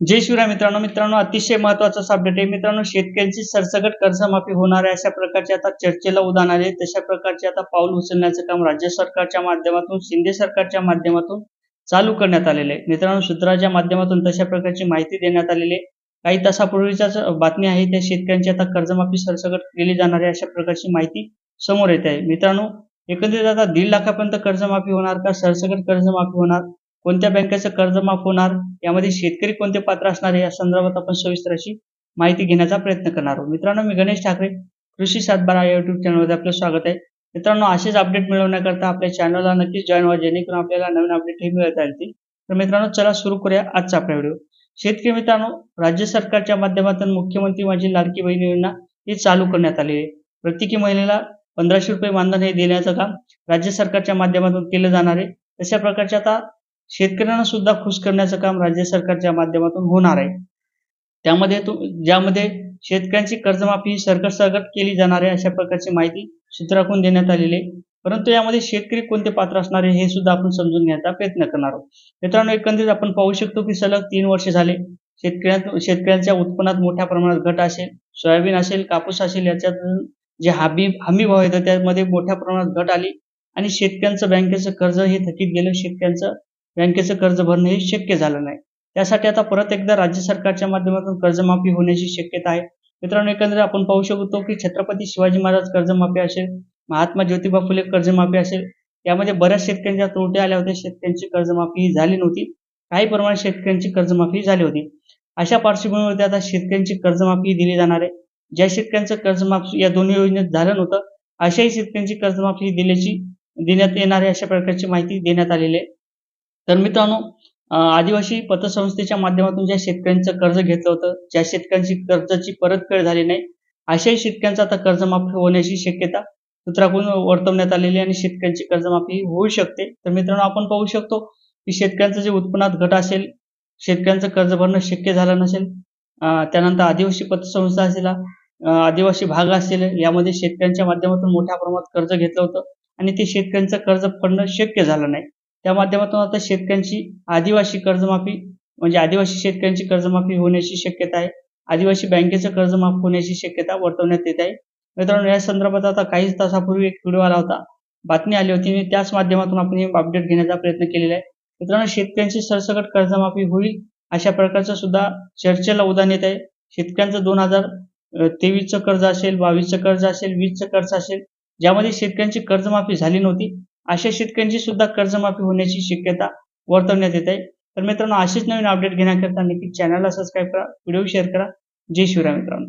जय शिवराय मित्रांनो. मित्रांनो अतिशय महत्त्वाचा अपडेट आहे. मित्रांनो शेतकऱ्यांची सरसकट कर्जमाफी होणार आहे अशा प्रकारचे आता चर्चेला उदाहरण आले. तशा प्रकारचे आता पाऊल उचलण्याचं काम राज्य सरकारच्या माध्यमातून शिंदे सरकारच्या माध्यमातून चालू करण्यात आलेले आहे. मित्रांनो सूत्राच्या माध्यमातून तशा प्रकारची माहिती देण्यात आलेली आहे. काही तासापूर्वीच्याच बातमी आहे त्या शेतकऱ्यांची आता कर्जमाफी सरसकट केली जाणार आहे अशा प्रकारची माहिती समोर येत आहे. मित्रांनो एकंदरीत आता दीड लाखापर्यंत कर्जमाफी होणार का? सरसकट कर्जमाफी होणार? कोणत्या बँकेचं कर्ज माफ होणार? यामध्ये शेतकरी कोणते पात्र असणार? या संदर्भात आपण सविस्तर अशी माहिती घेण्याचा प्रयत्न करणार आहोत. मित्रांनो मी गणेश ठाकरे कृषी सातबारा या युट्यूब चॅनलमध्ये आपलं स्वागत आहे. मित्रांनो असेच अपडेट मिळवण्याकरता आपल्या चॅनलला नक्कीच जॉईन व्हा जेणेकरून आपल्याला नवीन अपडेट हे मिळता येतील. तर मित्रांनो चला सुरू करूया आजचा आपला व्हिडिओ शेतकरी मित्रांनो राज्य सरकारच्या माध्यमातून मुख्यमंत्री माझी लाडकी बहीण योजना ही चालू करण्यात आली आहे. प्रत्येकी महिलेला पंधराशे रुपये मानधन हे देण्याचं काम राज्य सरकारच्या माध्यमातून केलं जाणार आहे. तशा प्रकारचे आता शेतकऱ्यांना सुद्धा खुश करण्याचं काम राज्य सरकारच्या माध्यमातून होणार आहे. त्यामध्ये तु ज्यामध्ये शेतकऱ्यांची कर्जमाफी ही सरकट केली जाणार आहे अशा प्रकारची माहिती सूत्राकडून देण्यात आलेली आहे. परंतु यामध्ये शेतकरी कोणते पात्र असणार आहे हे सुद्धा आपण समजून घेण्याचा प्रयत्न करणार आहोत. मित्रांनो एकंदरीत आपण पाहू शकतो की सलग तीन वर्ष झाले शेतकऱ्या शेतकऱ्यांच्या उत्पन्नात मोठ्या प्रमाणात घट असेल सोयाबीन असेल कापूस असेल याच्यात जे हमी हमी भाव येतो त्यामध्ये मोठ्या प्रमाणात घट आली आणि शेतकऱ्यांचं बँकेचं कर्ज हे थकीत गेलं शेतकऱ्यांचं बँकेचं कर्ज भरणं हे शक्य झालं नाही. त्यासाठी आता परत एकदा राज्य सरकारच्या माध्यमातून कर्जमाफी होण्याची शक्यता आहे. मित्रांनो एकंदरीत आपण पाहू शकतो की छत्रपती शिवाजी महाराज कर्जमाफी असेल महात्मा ज्योतिबा फुले कर्जमाफी असेल यामध्ये बऱ्याच शेतकऱ्यांच्या तोटे आल्या होत्या. शेतकऱ्यांची कर्जमाफी ही झाली नव्हती. काही प्रमाणात शेतकऱ्यांची कर्जमाफी झाली होती. अशा पार्श्वभूमीवरती आता शेतकऱ्यांची कर्जमाफी दिली जाणार आहे. ज्या शेतकऱ्यांचं कर्जमाफी या दोन्ही योजनेत झालं नव्हतं अशाही शेतकऱ्यांची कर्जमाफी दिल्याची देण्यात येणार आहे अशा प्रकारची माहिती देण्यात आलेली आहे. तर मित्रांनो आदिवासी पतसंस्थेच्या माध्यमातून ज्या शेतकऱ्यांचं कर्ज घेतलं होतं ज्या शेतकऱ्यांची कर्जाची परतफेड झाली नाही अशाही शेतकऱ्यांचं आता कर्जमाफी होण्याची शक्यता सूत्राकडून वर्तवण्यात आलेली आणि शेतकऱ्यांची कर्जमाफी होऊ शकते. तर मित्रांनो आपण पाहू शकतो की शेतकऱ्यांचं जे उत्पन्नात घट असेल शेतकऱ्यांचं कर्ज भरणं शक्य झालं नसेल त्यानंतर आदिवासी पतसंस्था असेल आदिवासी भाग असेल यामध्ये शेतकऱ्यांच्या माध्यमातून मोठ्या प्रमाणात कर्ज घेतलं होतं आणि ते शेतकऱ्यांचं कर्ज पडणं शक्य झालं नाही. त्या माध्यमातून आता शेतकऱ्यांची आदिवासी कर्जमाफी म्हणजे आदिवासी शेतकऱ्यांची कर्जमाफी होण्याची शक्यता आहे. आदिवासी बँकेचं कर्ज माफ होण्याची शक्यता वर्तवण्यात येत आहे. मित्रांनो या संदर्भात आता काही तासापूर्वी एक व्हिडिओ आला होता. बातमी आली होती आणि त्याच माध्यमातून आपण हे अपडेट घेण्याचा प्रयत्न केलेला आहे. मित्रांनो शेतकऱ्यांची सरसकट कर्जमाफी होईल अशा प्रकारचं सुद्धा चर्चेला उदाहरण येत आहे. शेतकऱ्यांचं दोन हजार तेवीसचं कर्ज असेल बावीसचं कर्ज असेल वीसचं कर्ज असेल ज्यामध्ये शेतकऱ्यांची कर्जमाफी झाली नव्हती अशा शेतकऱ्यांची सुद्धा कर्जमाफी होण्याची शक्यता वर्तवण्यात येत आहे. तर मित्रांनो असेच नवीन अपडेट घेण्याकरता नक्की चॅनलला सबस्क्राईब करा व्हिडिओ शेअर करा. जय शिवराय मित्रांनो.